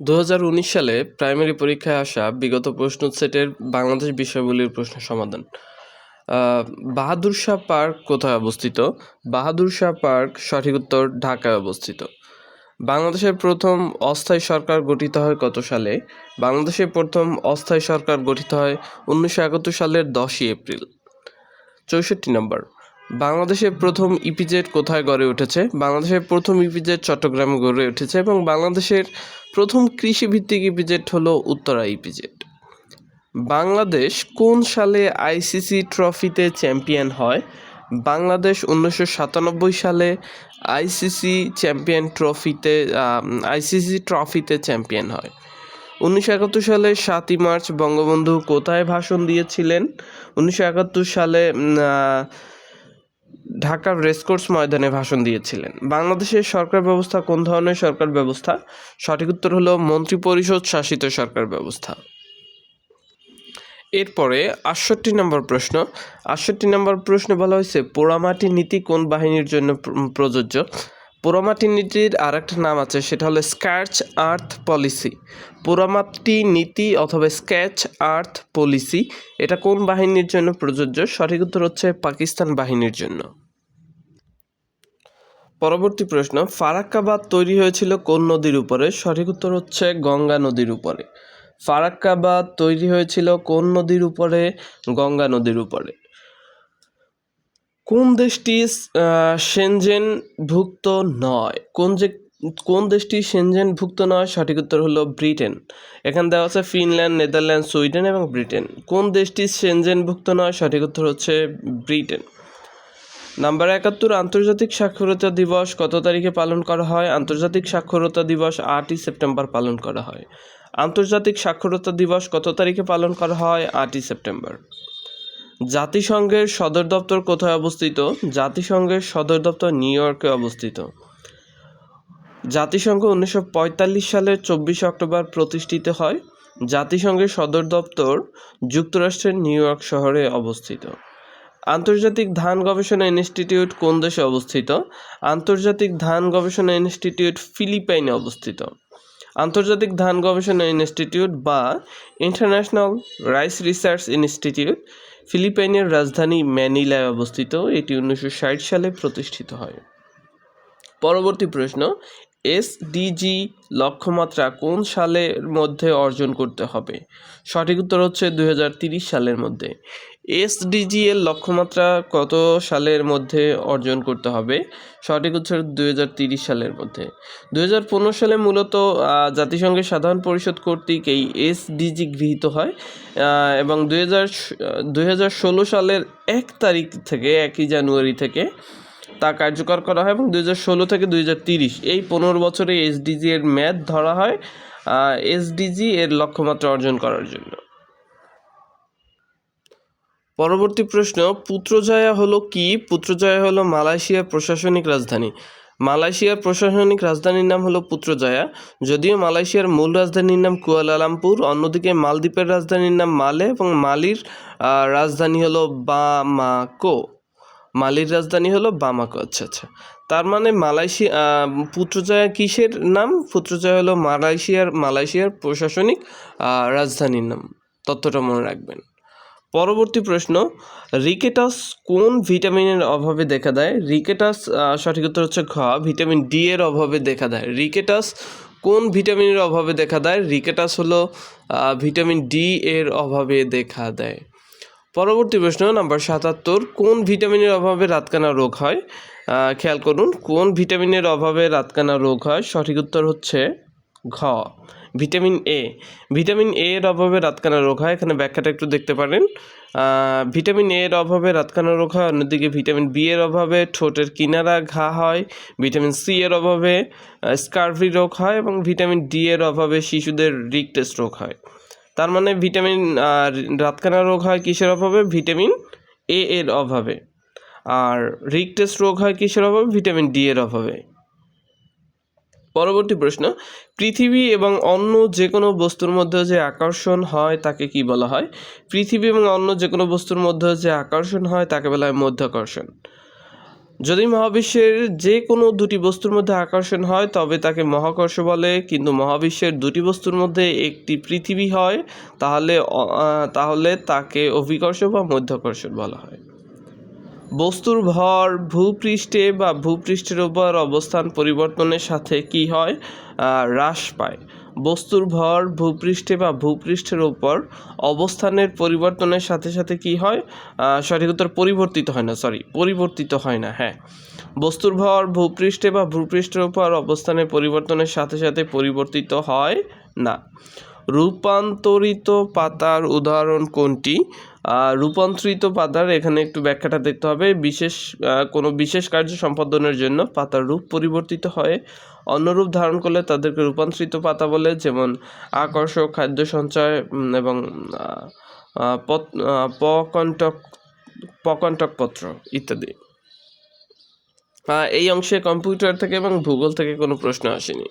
দু হাজার উনিশ সালে প্রাইমারি পরীক্ষায় আসা বিগত প্রশ্ন সেটের বাংলাদেশ বিষয়গুলির প্রশ্ন সমাধান। বাহাদুর শাহ পার্ক কোথায় অবস্থিত? বাহাদুর শাহ পার্ক সঠিক উত্তর ঢাকায় অবস্থিত। বাংলাদেশের প্রথম অস্থায়ী সরকার গঠিত হয় কত সালে? বাংলাদেশের প্রথম অস্থায়ী সরকার গঠিত হয় উনিশশো একাত্তর সালের দশই এপ্রিল। চৌষট্টি নম্বর। বাংলাদেশের প্রথম ইপিজেড কোথায় গড়ে উঠেছে? বাংলাদেশের প্রথম ইপিজেড চট্টগ্রামে গড়ে উঠেছে এবং বাংলাদেশের প্রথম কৃষিভিত্তিক ইপিজেড হলো উত্তরা ইপিজেড বাংলাদেশ কোন সালে আইসিসি ট্রফিতে চ্যাম্পিয়ন হয়? বাংলাদেশ উনিশশো সাতানব্বই সালে আইসিসি চ্যাম্পিয়ন ট্রফিতে আইসিসি ট্রফিতে চ্যাম্পিয়ন হয়। উনিশশো একাত্তর সালে সাতই মার্চ বঙ্গবন্ধু কোথায় ভাষণ দিয়েছিলেন? উনিশশো একাত্তর সালে ঢাকার রেসকোর্স ময়দানে ভাষণ দিয়েছিলেন। বাংলাদেশের সরকার ব্যবস্থা কোন ধরনের সরকার ব্যবস্থা? সঠিক উত্তর হলো মন্ত্রিপরিষদ শাসিত সরকার ব্যবস্থা। এরপরে আটষট্টি নম্বর প্রশ্ন। আটষট্টি নম্বর প্রশ্নে বলা হয়েছে পোড়ামাটি নীতি কোন বাহিনীর জন্য প্রযোজ্য? পোড়ামাটি নীতির আর একটা নাম আছে, সেটা হলো স্ক্যাচ আর্থ পলিসি। পোড়ামাটি নীতি অথবা স্ক্যাচ আর্থ পলিসি, এটা কোন বাহিনীর জন্য প্রযোজ্য? সঠিক উত্তর হচ্ছে পাকিস্তান বাহিনীর জন্য। পরবর্তী প্রশ্ন, ফারাক্কাবাদ তৈরি হয়েছিল কোন নদীর উপরে? সঠিক উত্তর হচ্ছে গঙ্গা নদীর উপরে। ফারাক্কাবাদ তৈরি হয়েছিল কোন নদীর উপরে? গঙ্গা নদীর উপরে। কোন দেশটি সেনজেনভুক্ত নয়? কোন যে, কোন দেশটি সেনজেনভুক্ত নয় সঠিক উত্তর হলো ব্রিটেন। এখানে দেওয়া আছে ফিনল্যান্ড, নেদারল্যান্ড, সুইডেন এবং ব্রিটেন। কোন দেশটি সেনজেনভুক্ত নয় সঠিক উত্তর হচ্ছে ব্রিটেন। নাম্বার একাত্তর, আন্তর্জাতিক সাক্ষরতা দিবস কত তারিখে পালন করা হয়? আন্তর্জাতিক সাক্ষরতা দিবস আটই সেপ্টেম্বর পালন করা হয়। আন্তর্জাতিক সাক্ষরতা দিবস কত তারিখে পালন করা হয়? আটই সেপ্টেম্বর। জাতিসংঘের সদর দপ্তর কোথায় অবস্থিত? জাতিসংঘের সদর দপ্তর নিউ ইয়র্কে অবস্থিত। জাতিসংঘ উনিশশো পঁয়তাল্লিশ সালের চব্বিশে অক্টোবর প্রতিষ্ঠিত হয়। জাতিসংঘের সদর দপ্তর যুক্তরাষ্ট্রের নিউ ইয়র্ক শহরে অবস্থিত। আন্তর্জাতিক ধান গবেষণা ইনস্টিটিউট কোন দেশে অবস্থিত? আন্তর্জাতিক ধান গবেষণা ইনস্টিটিউট ফিলিপাইনে অবস্থিত। আন্তর্জাতিক ধান গবেষণা ইনস্টিটিউট বা ইন্টারন্যাশনাল রাইস রিসার্চ ইনস্টিটিউট, ফিলিপাইনের রাজধানী ম্যানিলায় অবস্থিত। এটি উনিশশো ষাট সালে প্রতিষ্ঠিত হয়। পরবর্তী প্রশ্ন এসডিজি লক্ষ্যমাত্রা কোন সালের মধ্যে অর্জন করতে হবে? সঠিক উত্তর হচ্ছে দুই সালের মধ্যে। এসডিজি এর লক্ষ্যমাত্রা কত সালের মধ্যে অর্জন করতে হবে? সঠিক উত্তর দুই সালের মধ্যে। দুই হাজার পনেরো সালে মূলত জাতিসংঘের সাধারণ পরিষদ কর্তৃক এই এসডিজি গৃহীত হয় এবং দুই হাজার সালের এক তারিখ থেকে, একই জানুয়ারি থেকে তা কার্যকর করা হয় এবং দুই হাজার ষোলো থেকে দুই এই পনেরো বছরে এসডিজি এর মেয়াদ ধরা হয় এসডিজি এর লক্ষ্যমাত্রা অর্জন করার জন্য। পরবর্তী প্রশ্ন, পুত্রজয়া হলো কি? পুত্রজয়া হলো মালয়েশিয়ার প্রশাসনিক রাজধানী। মালয়েশিয়ার প্রশাসনিক রাজধানীর নাম হলো পুত্রজয়া। যদিও মালয়েশিয়ার মূল রাজধানীর নাম কুয়ালালামপুর, অন্যদিকে মালদ্বীপের রাজধানীর নাম মালে এবং মালির রাজধানী হলো বামাকো। মালির রাজধানী হলো বামাকো আচ্ছা আচ্ছা। তার মানে মালয়েশিয়া পুত্রজয়া কিসের নাম? পুত্রজয়া হলো মালয়েশিয়ার মালয়েশিয়ার প্রশাসনিক রাজধানীর নাম। তথ্যটা মনে রাখবেন। পরবর্তী প্রশ্ন, রিকেটাস কোন ভিটামিনের অভাবে দেখা দেয়? রিকেটাস সঠিক উত্তর হচ্ছে ঘ, ভিটামিন ডি এর অভাবে দেখা দেয়। রিকেটাস কোন ভিটামিনের অভাবে দেখা দেয়? রিকেটাস হলো ভিটামিন ডি এর অভাবে দেখা দেয়। পরবর্তী প্রশ্ন নাম্বার সাতাত্তর, কোন ভিটামিনের অভাবে রাতকানা রোগ হয়? খেয়াল করুন, কোন ভিটামিনের অভাবে রাতকানা রোগ হয়? সঠিক উত্তর হচ্ছে ঘ, ভিটামিন এ ভিটামিন এ এর অভাবে রাতকানা রোগ হয়, এখানে ব্যাখ্যাটা একটু দেখতে পারেন। ভিটামিন এ এর অভাবে রাতকানা রোগ হয়, অন্যদিকে ভিটামিন বি এর অভাবে ঠোঁটের কিনারা ঘা হয়, ভিটামিন সি এর অভাবে স্কার্ভি রোগ হয় এবং ভিটামিন ডি এর অভাবে শিশুদের রিকটেস্ট রোগ হয়। তার মানে ভিটামিন, আর রাতকানা রোগ হয় কিসের অভাবে? ভিটামিন এ এর অভাবে। আর রিকটেস্ট রোগ হয় কিসের অভাবে? ভিটামিন ডি এর অভাবে। পরবর্তী প্রশ্ন, পৃথিবী এবং অন্য যে কোনো বস্তুর মধ্যে যে আকর্ষণ হয় তাকে কি বলা হয়? পৃথিবী এবং অন্য যে কোনো বস্তুর মধ্যে যে আকর্ষণ হয় তাকে বলা হয় মধ্যাকর্ষণ। যদি মহাবিশ্বের যে কোনো দুটি বস্তুর মধ্যে আকর্ষণ হয়, তবে তাকে মহাকর্ষ বলে। কিন্তু মহাবিশ্বের দুটি বস্তুর মধ্যে একটি পৃথিবী হয়, তাহলে তাহলে তাকে অভিকর্ষ বা মধ্যাকর্ষণ বলা হয়। বস্তুর ভর ভূপৃষ্ঠে বা ভূপৃষ্ঠের উপর অবস্থান পরিবর্তনের সাথে কি হয়? হ্রাস পায়। বস্তুর ভর, ভূপৃষ্ঠে বা ভূপৃষ্ঠের ওপর অবস্থানের পরিবর্তনের সাথে সাথে কি হয়? সঠিক উত্তর পরিবর্তিত হয় না সরি পরিবর্তিত হয় না হ্যাঁ। বস্তুর ভর, ভূপৃষ্ঠে বা ভূপৃষ্ঠের ওপর অবস্থানের পরিবর্তনের সাথে সাথে পরিবর্তিত হয় না। রূপান্তরিত পাতার উদাহরণ কোনটি? রূপান্তরিত পাতার এখানে একটু ব্যাখ্যাটা দেখতে হবে। বিশেষ কোনো বিশেষ কার্য সম্পাদনের জন্য পাতার রূপ পরিবর্তিত হয়। অন্য রূপ ধারণ করলে তাদেরকে রূপান্তরিত পাতা বলে, যেমন আকর্ষক, খাদ্য সঞ্চয় এবং পকণ্টক পকণ্টক পত্র ইত্যাদি। এই অংশে কম্পিউটার থেকে এবং ভূগোল থেকে কোনো প্রশ্ন আসেনি।